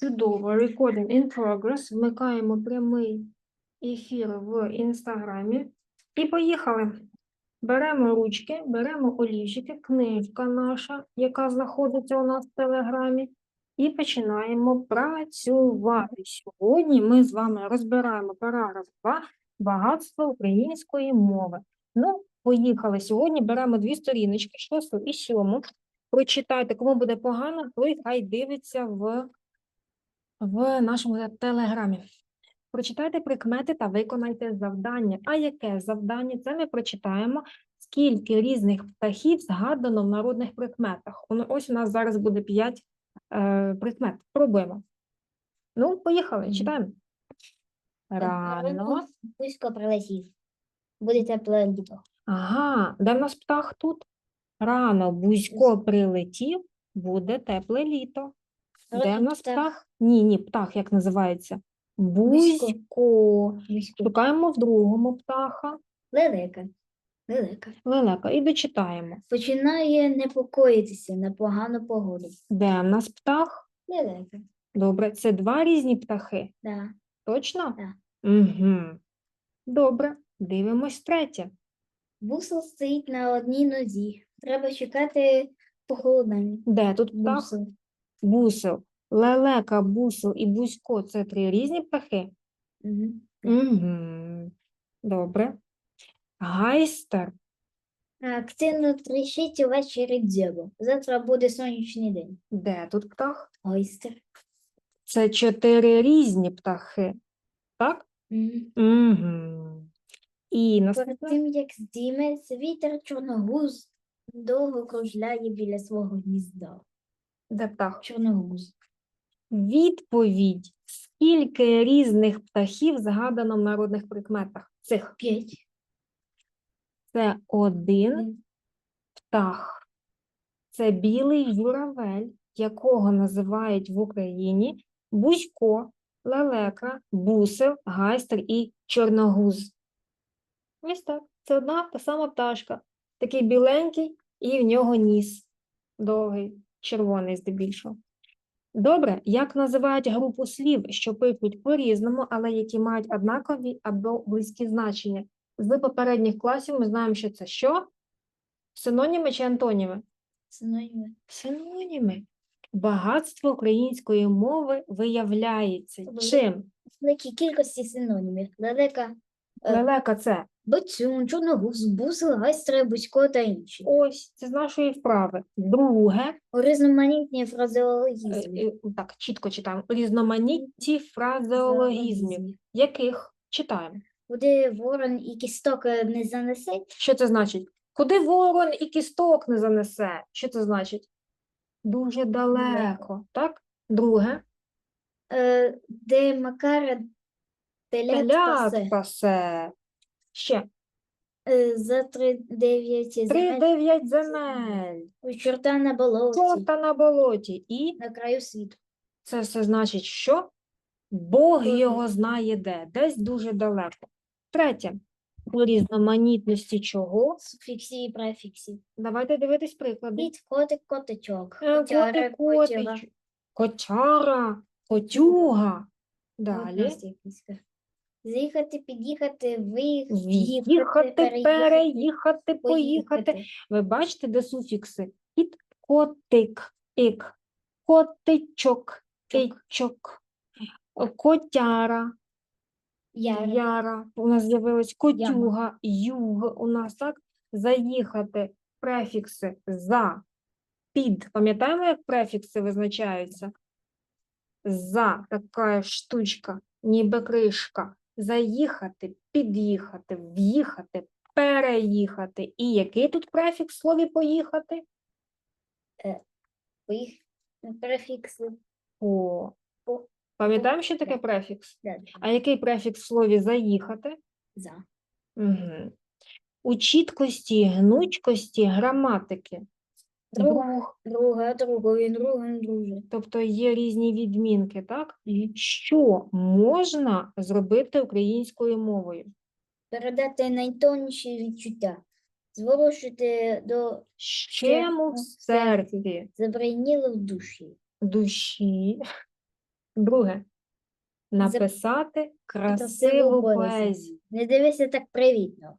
Чудово. Recording in progress. Вмикаємо прямий ефір в інстаграмі. І поїхали. Беремо ручки, беремо олівчики, книжка наша, яка знаходиться у нас в телеграмі, і починаємо працювати. Сьогодні ми з вами розбираємо параграф 2 багатство української мови. Ну, поїхали. Сьогодні беремо дві сторіночки, шосту і сьому. Прочитайте, кому буде погано, той хай дивиться в, в нашому телеграмі. Прочитайте прикмети та виконайте завдання. А яке завдання? Це ми прочитаємо, скільки різних птахів згадано в народних прикметах. Ось у нас зараз буде 5 е, прикмет. Пробуємо. Ну, поїхали, читаємо. Рано. Близько прилетів. Буде тепле літо. Ага, де в нас птах тут? Рано бузько прилетів, буде тепле літо. Де в нас птах. Ні, ні, птах, як називається? Бузько. Шукаємо в другому птаха. Лелека. Лелека. Лелека. І дочитаємо. Починає непокоїтися на погану погоду. Де в нас птах? Лелека. Добре, це два різні птахи. Да. Точно? Так. Угу. Добре, дивимось третє. Бусел стоїть на одній нозі. Треба чекати похолодання. Де тут птах? Бусел. Бусел. Лелека, бусел і бузько це три різні птахи. Мгм. Угу. Добре. Гайстер. Активно тріщить увечері дзьобо. Завтра буде сонячний день. Де тут птах? Ойстер. Це чотири різні птахи. Так? Угу. І Перед наступне. тим, як здійметься вітер, чорногуз довго кружляє біля свого гнізда. Де птах? Чорногуз. Відповідь. Скільки різних птахів згадано в народних прикметах? Цих. П'ять. Це один птах. Це білий журавель, якого називають в Україні бузько, лелека, бусел, гайстер і чорногуз. Ось так. Це одна та сама пташка. Такий біленький, і в нього ніс довгий, червоний здебільшого. Добре, як називають групу слів, що пишуть по-різному, але які мають однакові або близькі значення? З попередніх класів ми знаємо, що це що? Синоніми чи антоніми? Синоніми. Синоніми. Багатство української мови виявляється Тобто чим? Великій кількості синонімів. Лелека, Е. Лелека це бацюн, чорногуз, бусел, гайстра, бузько та інші. ось, це з нашої вправи. Друге, різноманітні е, фразеологізми. е, так, чітко читаємо. Різноманітні фразеологізмів. Яких? Читаємо. Куди ворон і кісток е, не занесе, Що це значить? Куди ворон і кісток не занесе? Що це значить? Дуже далеко, так? Друге, е, де Макара телят телят пасе. пасе. Ще. Е, За три дев'ять Три земель дев'ять земель. у чорта на болоті, Чорта на болоті. І на краю світу. це все значить, що Бог Бог його знає де, десь дуже далеко. Третє. У різноманітності чого? Суфіксів і префіксів. Давайте дивитись приклади. Кіт, котик, котичок. Е, Котяра, Котик, котяра. котич, котяра, котюга. Далі. Якісь. З'їхати, під'їхати, виїхати, В'їхати, переїхати, поїхати. Ви бачите, де суфікси? Кіт, котик, ік, котичок, Чок. котяра, Яра. яра. У нас з'явилась котюга, юг. У нас так заїхати префікси за, під. Пам'ятаємо, як префікси визначаються? За така штучка, ніби кришка. Заїхати, під'їхати, в'їхати, переїхати. І який тут префікс в слові поїхати? Поїх... Префікси. По. По. Пам'ятаємо, що таке Так. префікс? Да. А який префікс в слові заїхати? За. Угу. У чіткості, гнучкості граматики. Друг. Друг, Друга, другої, другим, друже. тобто є різні відмінки, так? Що можна зробити українською мовою? Передати найтонніші відчуття. Зворушити до Щему в серці. забриніло в душі. душі. Друге. Написати красиву поезію. Не дивися так привітно.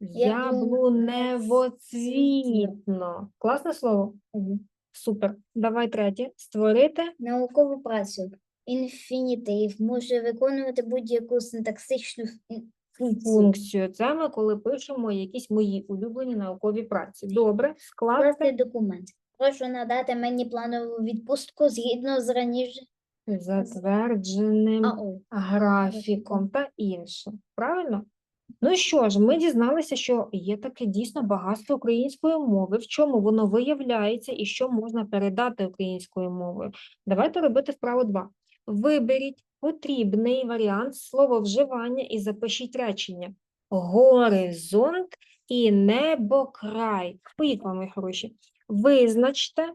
Яблуневоцвітно. Класне слово? Супер. Давай третє. Створити Наукову працю. Інфінітив може виконувати будь-яку синтаксичну фі- функцію. функцію. Це ми коли пишемо якісь мої улюблені наукові праці. Добре, Скласти документ. Прошу надати мені планову відпустку згідно з раніше затвердженим АО. графіком та інше. Правильно? Ну що ж, ми дізналися, що є таке дійсно багатство української мови, в чому воно виявляється і що можна передати українською мовою. Давайте робити вправо 2. Виберіть потрібний варіант слововживання і запишіть речення. Горизонт і небокрай. Поїхали, мої хороші. Визначте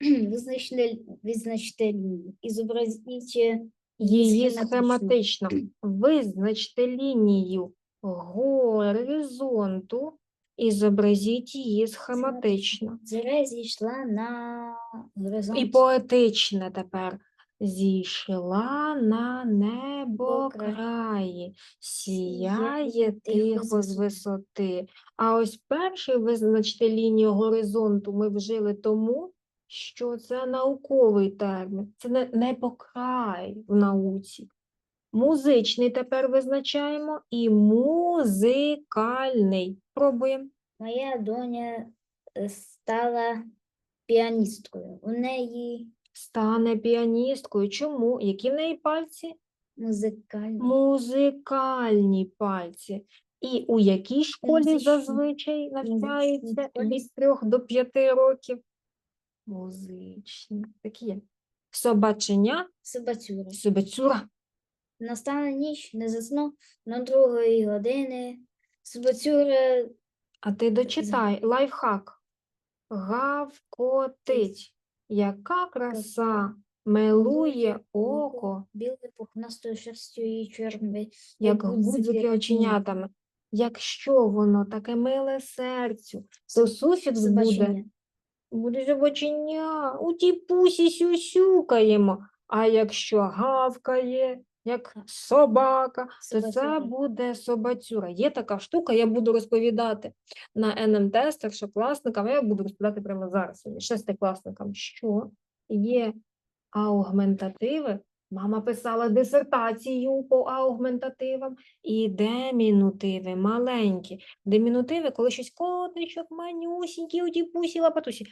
Визначте, визначте лінію. І зобразіть е, її схематично. Визначте лінію горизонту і зобразіть її схематично. Зіра зійшла на горизонт. І поетичне тепер. Зійшла на небо краї, Сіяє тихо з висоти. А ось перший визначте лінію горизонту ми вжили тому, що це науковий термін, це не небокрай в науці. Музичний тепер визначаємо і музикальний. Пробуємо. Моя доня е, стала піаністкою. У неї Стане піаністкою. Чому? Які в неї пальці? музикальний. Музикальні пальці. І у якій школі зазвичай навчаються від 3 до 5 років? Музичні. Такі є. Собаченя, Собацюра. собацюра. Настане ніч, не засну на другої години. Собацюра А ти дочитай лайфхак. Гавкотить. Яка краса милує око, білою пухнастою шерстю і чорними, як гудзики оченятами. Якщо воно таке миле серцю, то суфікс буде, буде собаченя, у тій пусі сюсюкаємо. А якщо гавкає, як собака, то це буде собацюра. Є така штука, я буду розповідати на НМТ старшокласникам, я буду розповідати прямо зараз шестикласникам, що є аугментативи. Мама писала дисертацію по аугментативам і демінутиви маленькі. Демінутиви, коли щось котичок, манюсінький, оті пусі, лапатусі.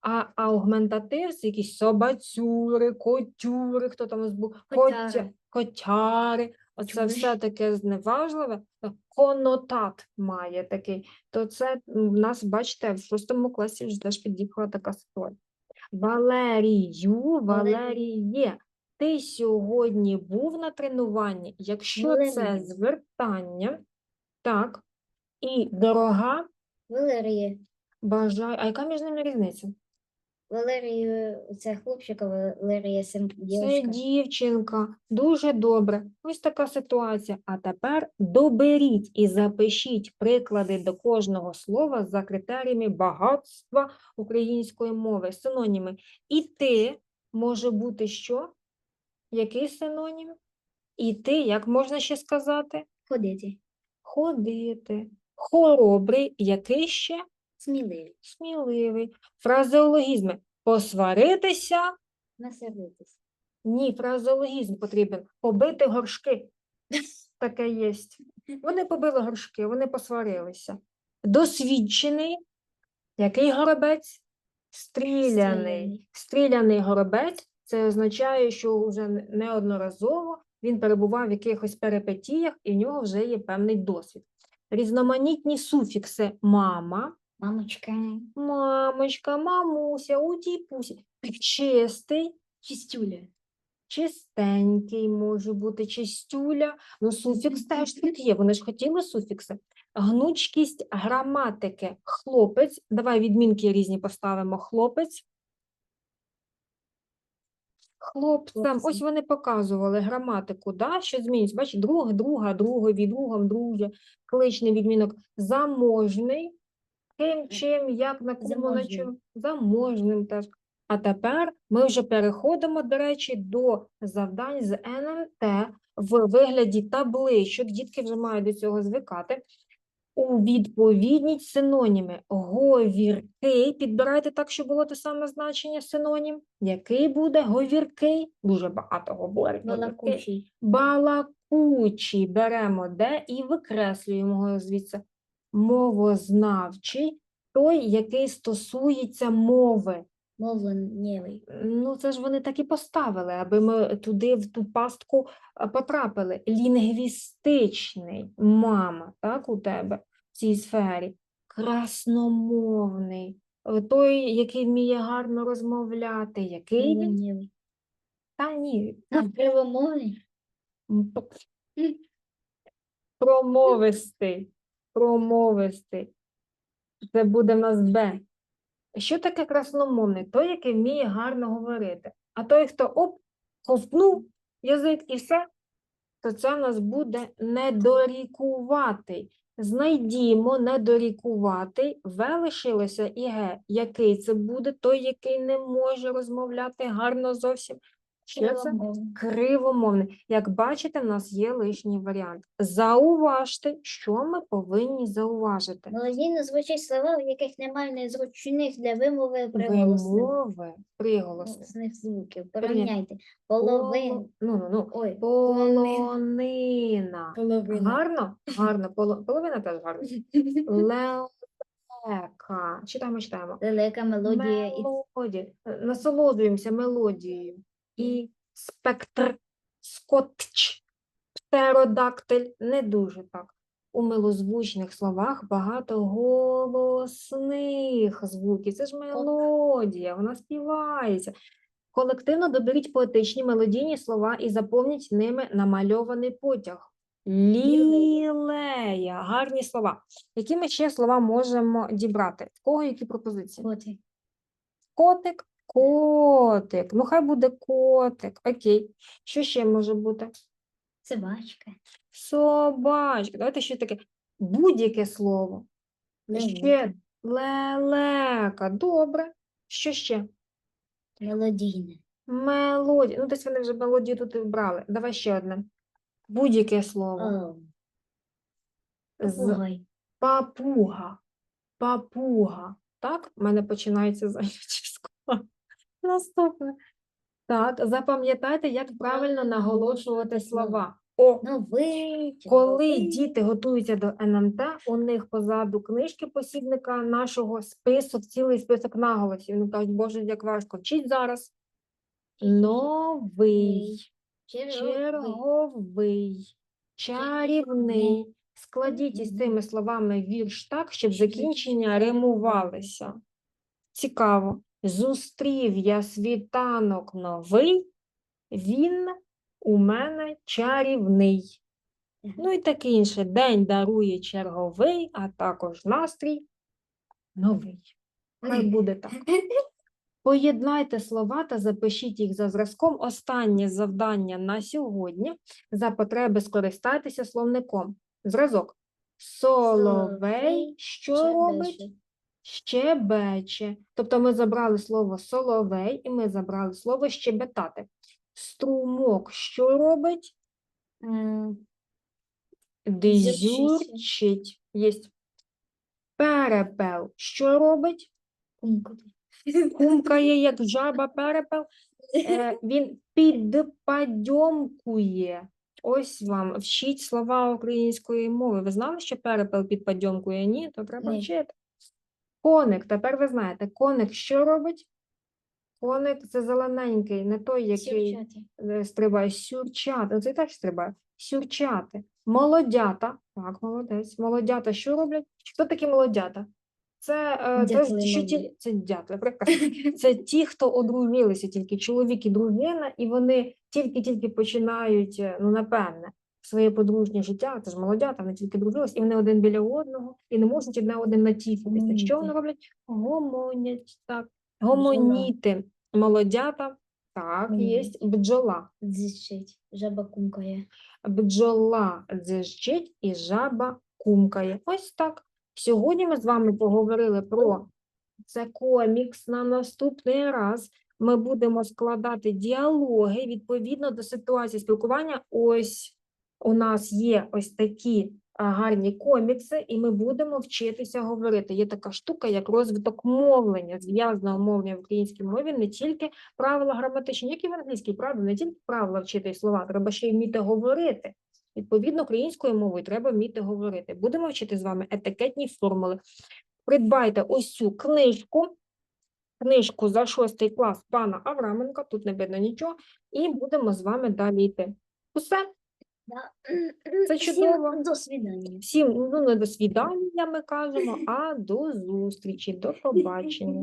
А аугментатив це якісь собацюри, котюри, хто там у нас був, котя, Котяри. котяри. Оце Чули? все таке зневажливе. е, Конотат має такий. То це в нас, бачите, в шостому класі вже теж під'їхала така ситуація. Валерію, Валеріє, ти сьогодні був на тренуванні? Якщо це звертання, так, і дорога, Валерія. бажаю. А яка між ними різниця? Валерія, це хлопчик, а Валерія це Це дівчинка. дівчинка. Дуже добре. Ось така ситуація. А тепер доберіть і запишіть приклади до кожного слова за критеріями багатства української мови, синоніми. І ти може бути що? Який синонім? І ти, як можна ще сказати? Ходити. Ходити. Хоробрий, який ще? Сміливі. Сміливий. Фразеологізми. Посваритися. Насердитись. Ні, фразеологізм потрібен. Побити горшки. Таке є. Вони побили горшки, вони посварилися. Досвідчений. Який горобець? Стріляний. Стріляний. Стріляний горобець це означає, що вже неодноразово він перебував в якихось перипетіях, і в нього вже є певний досвід. Різноманітні суфікси мама, Мамочка. мамочка, мамуся, уті-пусі. Чистий, Чистюля. чистенький може бути, чистюля. Ну, суфікс теж тут є, вони ж хотіли суфікси. Гнучкість граматики. Хлопець. Давай відмінки різні поставимо. Хлопець. Хлопцем. Ось вони показували граматику, да? що змінюється. Бачиш, друг, друга, другові, другом, друже, кличний відмінок. Заможний. Ким, чим, як, на кому, на чому. Заможним теж. А тепер ми вже переходимо, до речі, до завдань з НМТ в вигляді табличок. Дітки вже мають до цього звикати. У відповідність синоніми. Говіркий. Підбирайте так, щоб було те саме значення синонім. Який буде говіркий? Дуже багато говорить. Балакучий. Балакучий беремо де і викреслюємо його звідси. Мовознавчий той, який стосується мови. Мовленнєвий. Ну, це ж вони так і поставили, аби ми туди в ту пастку потрапили. Лінгвістичний, мама, так, у тебе в цій сфері. Красномовний, е, той, який вміє гарно розмовляти, який? Мовленнєвий. Та ні, А, кривомовний? Промовистий. Промовистий. Це буде в нас Б. Що таке красномовний? Той, який вміє гарно говорити. А той, хто оп, ковтнув язик і все, то це в нас буде недорікуватий. Знайдімо недорікуватий, В лишилося і Г. Який це буде? Той, який не може розмовляти гарно зовсім. Що це? Кривомовний. Як бачите, в нас є лишній варіант. Зауважте, що ми повинні зауважити. Мелодійно звучать слова, в яких немає незручних для вимови приголосних Вимови, приголосних. голосних звуків. Порівняйте. Половин. Ну, ну, ну. Ой, Полонина. половина. Гарно? Гарно. Поло- Половина теж гарно. Лелека. Читаємо, читаємо. Далека мелодія і Мелодія. Насолоджуємося мелодією. І спектр, скотч, птеродактиль не дуже так. У милозвучних словах багато голосних звуків. Це ж мелодія, вона співається. Колективно доберіть поетичні мелодійні слова і заповніть ними намальований потяг. Лілея. Гарні слова. Які ми ще слова можемо дібрати? В кого які пропозиції? коти. Котик, котик. Ну, хай буде котик. Окей. Що ще може бути? Собачка. Собачка. Давайте ще таке. Будь-яке слово. Ще лелека. Добре. Що ще? Мелодійне. Мелодія. Ну, десь вони вже мелодію тут і брали. Давай ще одне. Будь-яке слово. О, З папуга. Папуга. Так, в мене починається школа. Наступне. Так, запам'ятайте, як правильно наголошувати слова. О, Новий. коли діти готуються до НМТ, у них позаду книжки посібника нашого список, цілий список наголосів. Вони кажуть, боже, як важко. Вчіть зараз. Новий, Черговий. черговий, чарівний. Складіть із цими словами вірш так, щоб закінчення римувалися. Цікаво. Зустрів я світанок новий, він у мене чарівний. Ну і таке інше. День дарує черговий, а також настрій новий. Хай буде так. Поєднайте слова та запишіть їх за зразком. Останнє завдання на сьогодні. За потреби скористайтеся словником. Зразок. Соловей, що робить? Щебече. Тобто ми забрали слово соловей і ми забрали слово щебетати. Струмок, що робить? Єсть. Перепел, що робить? Кумкає, як жаба перепел. Е, він підпадьомкує. Ось вам, вчіть слова української мови. Ви знали, що перепел підпадьомкує? Ні, то треба вчити. Коник, тепер ви знаєте, коник що робить? Коник це зелененький, не той, який Сюрчати. е, стрибає, сюрчати. Оце теж стрибає. Сюрчати. Молодята. Так, молодець. Молодята що роблять? Хто такі молодята? Це, е, це, що ті, це дятли. Це ті, хто одружилися, тільки чоловік і дружина, і вони тільки-тільки починають, е, ну, напевне, своє подружнє життя. Це ж молодята, вони тільки дружились, і вони один біля одного, і не можуть одне одним натішитися. Що вони роблять? Гомонять, так. Гомоніти. Молодята, так, є бджола. Дзичить. Жаба кумкає. Бджола дзижчить і жаба кумкає. Ось так. Сьогодні ми з вами поговорили про це комікс. На наступний раз ми будемо складати діалоги відповідно до ситуації спілкування. Ось у нас є ось такі гарні комікси, і ми будемо вчитися говорити. Є така штука, як розвиток мовлення, зв'язного мовлення в українській мові, не тільки правила граматичні, як і в англійській, правда, не тільки правила вчити слова, треба ще й вміти говорити. Відповідно, українською мовою треба вміти говорити. Будемо вчити з вами етикетні формули. Придбайте ось цю книжку, книжку за шостий клас пана Авраменка, тут не видно нічого, і будемо з вами далі йти. Усе, Да. Це Всім чудово. До свидання. всім ну, не до свідання ми кажемо, а до зустрічі, до побачення.